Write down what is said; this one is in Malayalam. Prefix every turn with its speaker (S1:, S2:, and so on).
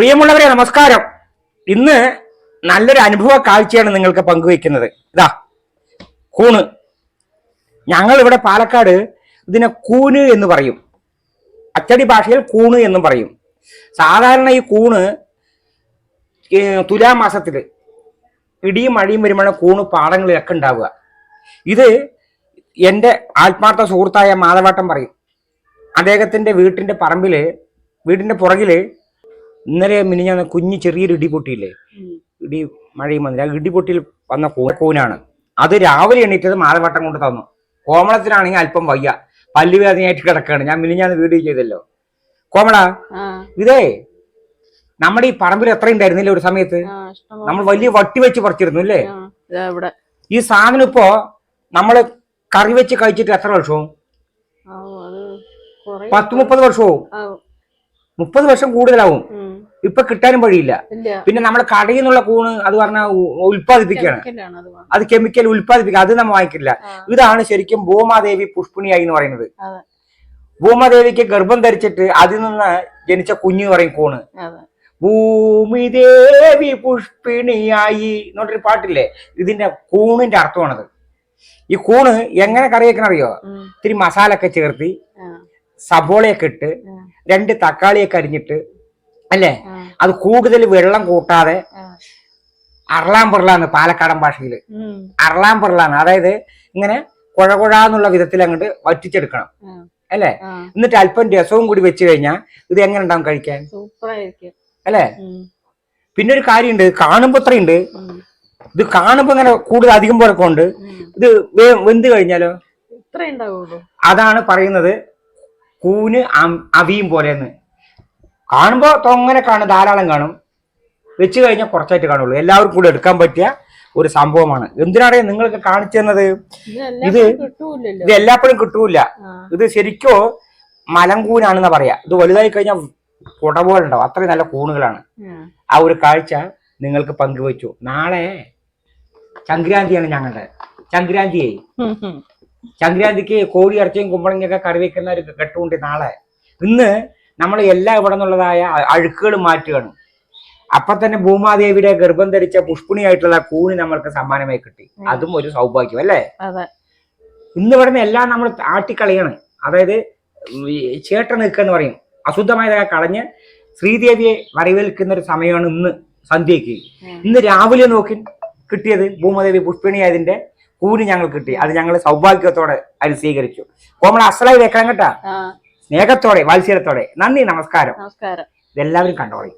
S1: പ്രിയമുള്ളവരെ നമസ്കാരം. ഇന്ന് നല്ലൊരു അനുഭവ കാഴ്ചയാണ് നിങ്ങൾക്ക് പങ്കുവെക്കുന്നത് ഇതാ കൂണ്. ഞങ്ങൾ ഇവിടെ പാലക്കാട് ഇതിനെ കൂന് എന്ന് പറയും. അച്ചടി ഭാഷയിൽ കൂണ് എന്നും പറയും. സാധാരണ ഈ കൂണ് തുലാമാസത്തിൽ ഇടിയും മഴയും വരുമ്പോഴാണ് കൂണ് പാടങ്ങളിലൊക്കെ ഉണ്ടാവുക. ഇത് എന്റെ ആത്മാർത്ഥ സുഹൃത്തായ മാധവാട്ടം പറയും. അദ്ദേഹത്തിന്റെ വീട്ടിന്റെ പറമ്പിൽ വീടിന്റെ പുറകിൽ ഇന്നലെ മിനിഞ്ഞാന്ന് കുഞ്ഞ് ചെറിയൊരു ഇടിപൊട്ടിയില്ലേ? ഇടി മഴയും വന്നില്ല. ആ ഇടിപൊട്ടിയിൽ വന്ന കോനാണ്. അത് രാവിലെ എണീറ്റത് മാലവട്ടം കൊണ്ട് തന്നു. കോമളത്തിനാണെങ്കിൽ അല്പം വയ്യ. പല്ലുവേദനയായിട്ട് കിടക്കുകയാണ് ഞാൻ മിനിഞ്ഞാന്ന് വീഡിയോ ചെയ്തല്ലോ. കോമള ഇതേ നമ്മുടെ ഈ പറമ്പിൽ എത്ര ഉണ്ടായിരുന്നില്ലേ ഒരു സമയത്ത്? നമ്മൾ വലിയ വട്ടി വെച്ച് പറിച്ചിരുന്നു അല്ലേ? ഈ സാധനം ഇപ്പോ നമ്മൾ കറി വെച്ച് കഴിച്ചിട്ട് എത്ര വർഷവും? പത്ത് മുപ്പത് വർഷവും? മുപ്പത് വർഷം കൂടുതലാവും. ഇപ്പൊ കിട്ടാനും വഴിയില്ല. പിന്നെ നമ്മൾ കടയിൽ നിന്നുള്ള കൂണ് അത് പറഞ്ഞാൽ ഉൽപ്പാദിപ്പിക്കുകയാണ്
S2: അത്
S1: കെമിക്കൽ ഉൽപ്പാദിപ്പിക്കുക അത് നമ്മൾ വാങ്ങിക്കില്ല. ഇതാണ് ശരിക്കും ഭൂമാദേവി പുഷ്പിണിയായി എന്ന് പറയുന്നത്. ഭൂമാദേവിക്ക് ഗർഭം ധരിച്ചിട്ട് അതിൽ നിന്ന് ജനിച്ച കുഞ്ഞു പറയും കൂണ്.
S2: ഭൂമിദേവി
S1: ഭൂമി ദേവി പുഷ്പിണിയായി എന്നൊരു പാട്ടില്ലേ? ഇതിന്റെ കൂണിന്റെ അർത്ഥമാണത്. ഈ കൂണ് എങ്ങനെ കറി വെക്കണം അറിയോ
S2: ഉം,
S1: ഇത്തിരി മസാല ഒക്കെ ചേർത്തി സബോളയൊക്കെ ഇട്ട് രണ്ട് തക്കാളിയൊക്കെ അരിഞ്ഞിട്ട് അല്ലേ? അത് കൂടുതൽ വെള്ളം കൂട്ടാതെ അറളാം പൊറളാന്ന് പാലക്കാടൻ ഭാഷയിൽ അറളാം പൊറളാന്ന് അതായത് ഇങ്ങനെ കുഴകുഴാന്നുള്ള വിധത്തിൽ അങ്ങോട്ട് വറ്റിച്ചെടുക്കണം. അല്ലേ? എന്നിട്ട് അല്പം രസവും കൂടി വെച്ച് കഴിഞ്ഞാൽ ഇത് എങ്ങനെ ഉണ്ടാവും കഴിക്കാൻ? അല്ലേ? പിന്നെ ഒരു കാര്യമുണ്ട് കാണുമ്പോ ഇത്രയുണ്ട്. ഇത് കാണുമ്പോ ഇങ്ങനെ കൂടുതൽ അധികം പോലൊക്കെ ഉണ്ട് ഇത് വെന്ത് കഴിഞ്ഞാലോ? അതാണ് പറയുന്നത് കൂന് അവിയും പോലെന്ന് കാണുമ്പോ തൊങ്ങനെ കാണും ധാരാളം കാണും. വെച്ച് കഴിഞ്ഞാൽ കുറച്ചായിട്ട് കാണുള്ളൂ. എല്ലാവർക്കും കൂടെ എടുക്കാൻ പറ്റിയ ഒരു സംഭവമാണ്. എന്തിനാണ് നിങ്ങൾക്ക് കാണിച്ചു തന്നത്? ഇത് ഇത് എല്ലാപ്പോഴും കിട്ടൂല ഇത് ശരിക്കോ മലങ്കൂനാണെന്ന് പറയാ. ഇത് വലുതായി കഴിഞ്ഞാൽ കുട പോലെ ഉണ്ടാവും. അത്രയും നല്ല കൂണുകളാണ്.
S2: ആ,
S1: ഒരു കാഴ്ച നിങ്ങൾക്ക് പങ്കുവച്ചു. നാളെ സംക്രാന്തിയാണ് ഞങ്ങളുടെ. സംക്രാന്തിയെ. സംക്രാന്തിക്ക് കോഴി ഇറച്ചിയും കുമ്പളങ്ങയൊക്കെ കറി വെക്കുന്ന ഒരു കെട്ടുകൊണ്ട് നാളെ. ഇന്ന് നമ്മൾ എല്ലാ ഇവിടെ നിന്നുള്ളതായ അഴുക്കുകൾ മാറ്റുകയാണ് അപ്പൊ തന്നെ ഭൂമാദേവിയുടെ ഗർഭം ധരിച്ച പുഷ്പിണിയായിട്ടുള്ള കൂണി നമ്മൾക്ക് സമ്മാനമായി കിട്ടി. അതും ഒരു സൗഭാഗ്യം അല്ലേ? ഇന്ന് ഇവിടുന്ന് എല്ലാം നമ്മൾ ആട്ടിക്കളയാണ്. അതായത് ചേട്ട നിൽക്കുക എന്ന് പറയും. അശുദ്ധമായതൊക്കെ കളഞ്ഞ് ശ്രീദേവിയെ വരവേൽക്കുന്ന ഒരു സമയമാണ് ഇന്ന് സന്ധ്യയ്ക്ക്. ഇന്ന് രാവിലെ നോക്കി കിട്ടിയത് ഭൂമദേവി പുഷ്പിണിയായതിന്റെ കൂലി ഞങ്ങൾ കിട്ടി. അത് ഞങ്ങൾ സൗഭാഗ്യത്തോടെ അത് സ്വീകരിച്ചു. കോമള അസലായി വെക്കണം കേട്ടാ. സ്നേഹത്തോടെ വാത്സല്യത്തോടെ. നന്ദി നമസ്കാരം.
S2: നമസ്കാരം.
S1: ഇതെല്ലാവരും കണ്ടോളി.